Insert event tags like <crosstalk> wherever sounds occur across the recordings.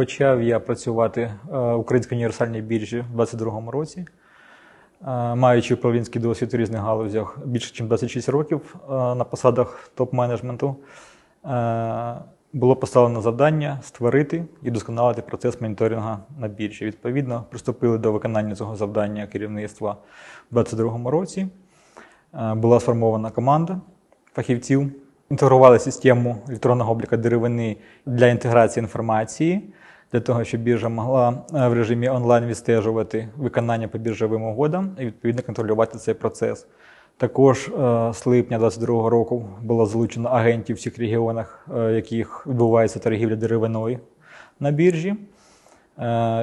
Почав я працювати е, в Українській універсальній біржі в 2022 році, Е, маючи управлінський досвід у різних галузях більше ніж 26 років е, на посадах топ-менеджменту. Було поставлено завдання створити і досконалити процес моніторингу на біржі. Відповідно, приступили до виконання цього завдання керівництва в 2022 році. Була сформована команда фахівців, інтегрували систему електронного обліку деревини для інтеграції інформації, для того, щоб біржа могла е, в режимі онлайн відстежувати виконання по біржовим угодам і відповідно контролювати цей процес. Також е, з липня 2022 року було залучено агентів в всіх регіонах, е, в яких відбувається торгівля деревиною на біржі.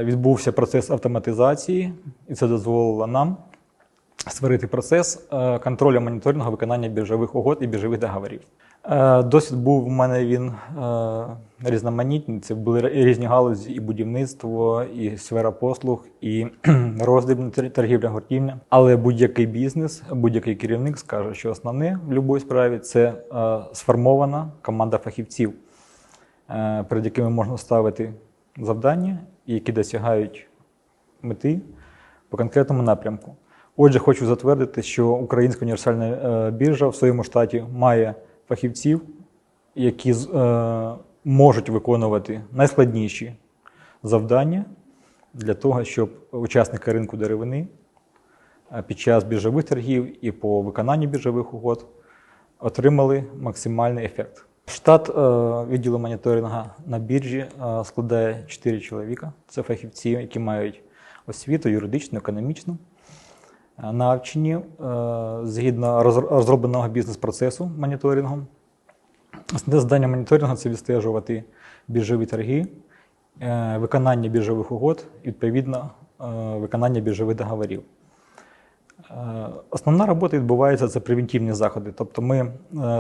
Відбувся процес автоматизації, і це дозволило нам створити процес е, контролю моніторингу виконання біржових угод і біржових договорів. Е, Досвід був у мене він е, різноманітний. Це були різні галузі, і будівництво, і сфера послуг, і <clears throat> роздрібна тор- торгівля гуртівня. Але будь-який бізнес, будь-який керівник скаже, що основне в будь-якій справі це сформована команда фахівців, перед якими можна ставити завдання, які досягають мети по конкретному напрямку. Отже, хочу затвердити, що Українська універсальна е, біржа в своєму штаті має фахівців, які е, можуть виконувати найскладніші завдання для того, щоб учасники ринку деревини е, під час біржових торгів і по виконанню біржових угод отримали максимальний ефект. Штат відділу моніторингу на біржі складає 4 чоловіка. Це фахівці, які мають освіту юридичну, економічну, навчені е, згідно розробленого бізнес-процесу моніторингу. Завдання моніторингу це відстежувати біржові торги, е, виконання біржових угод, відповідно, е, виконання біржових договорів. Основна робота відбувається це превентивні заходи. Тобто ми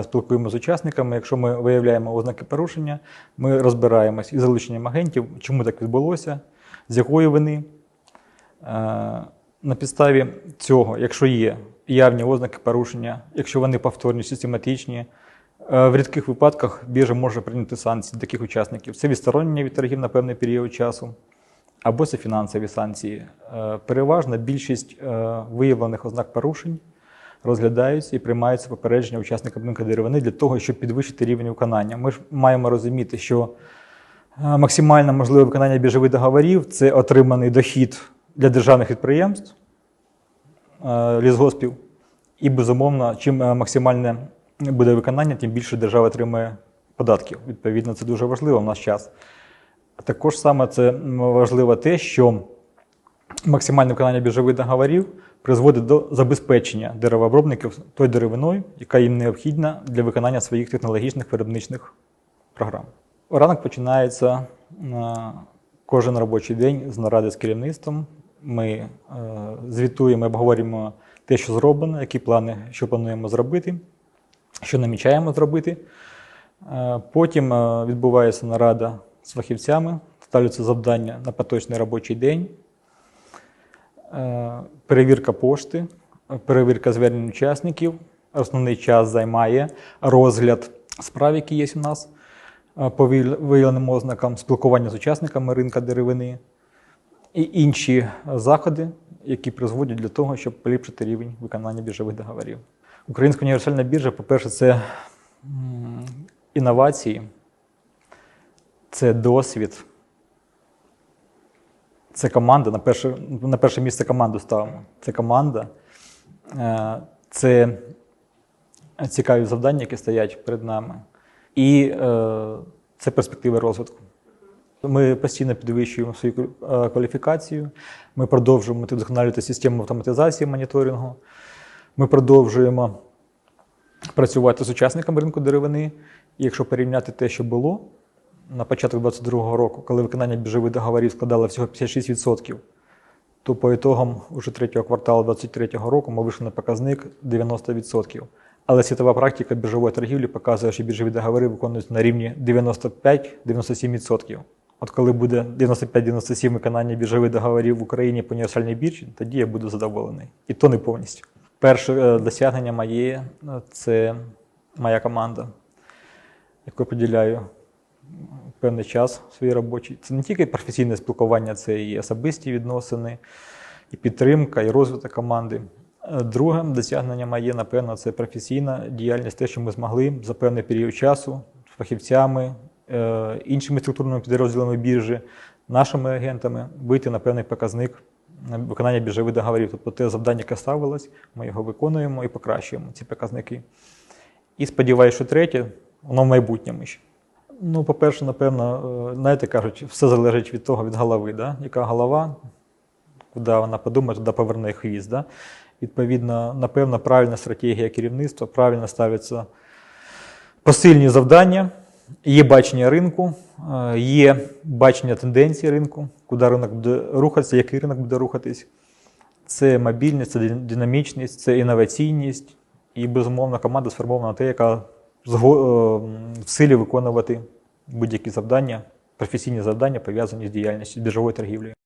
спілкуємося з учасниками. Якщо ми виявляємо ознаки порушення, ми розбираємось із залученням агентів, чому так відбулося, з якої вини. На підставі цього, якщо є явні ознаки порушення, якщо вони повторні, систематичні, е, в рідких випадках біржа може прийняти санкції таких учасників. Це відсторонення від торгів на певний період часу або це фінансові санкції. Е, Переважна більшість е, виявлених ознак порушень розглядаються і приймаються попередження учасникам ринку деревини для того, щоб підвищити рівень виконання. Ми ж маємо розуміти, що максимально можливе виконання біржових договорів це отриманий дохід для державних підприємств, е, лісгоспів. І, безумовно, чим е, максимальне буде виконання, тим більше держава отримує податків. Відповідно, це дуже важливо в наш час. Також саме це важливо те, що максимальне виконання біржових договорів призводить до забезпечення деревообробників той деревиною, яка їм необхідна для виконання своїх технологічних виробничних програм. Ранок починається е, кожен робочий день з наради з керівництвом. Ми е, звітуємо, обговорюємо те, що зроблено, які плани, що плануємо зробити, що намічаємо зробити. Е, Потім е, відбувається нарада з фахівцями, ставляться завдання на поточний робочий день, перевірка пошти, перевірка звернень учасників. Основний час займає розгляд справ, які є у нас по виявленим ознакам, спілкування з учасниками ринка деревини і інші заходи, які призводять для того, щоб поліпшити рівень виконання біржових договорів. Українська універсальна біржа, по-перше, це інновації, це досвід, це команда. На перше, на перше місце команду ставимо. Це команда, е, це цікаві завдання, які стоять перед нами, і е, це перспективи розвитку. Ми постійно підвищуємо свою е, кваліфікацію, ми продовжуємо вдосконалювати систему автоматизації моніторингу, ми продовжуємо працювати з учасниками ринку деревини. І якщо порівняти те, що було на початок 2022 року, коли виконання біржових договорів складало всього 56%, то по ітогам уже третього кварталу 2023 року ми вийшли на показник 90%. Але світова практика біржової торгівлі показує, що біржові договори виконуються на рівні 95-97%. От коли буде 95-97 виконання біржових договорів в Україні по універсальній біржі, тоді я буду задоволений. І то не повністю. Перше е, досягнення моє е, це моя команда, яку я поділяю певний час свій робочий. Це не тільки професійне спілкування, це і особисті відносини, і підтримка, і розвиток команди. Е, Другим досягненням моє, напевно, це професійна діяльність, те, що ми змогли за певний період часу з фахівцями, іншими структурними підрозділами біржі, нашими агентами вийти на певний показник виконання біржових договорів. Тобто те завдання, яке ставилось, ми його виконуємо і покращуємо ці показники. І сподіваюся, що третє, воно в майбутньому ще. Ну, по-перше, напевно, е, знаєте, кажуть, все залежить від того, від голови. Да? Яка голова, куди вона подумає, туди поверне хвіст. Да? Відповідно, напевно, правильна стратегія керівництва, правильно ставляться посильні завдання, є бачення ринку, е, є бачення тенденцій ринку, куди ринок буде рухатися, який ринок буде рухатись. Це мобільність, це динамічність, це інноваційність. І, безумовно, команда сформована те, яка е, в силі виконувати будь-які завдання, професійні завдання, пов'язані з діяльністю з торгівлі.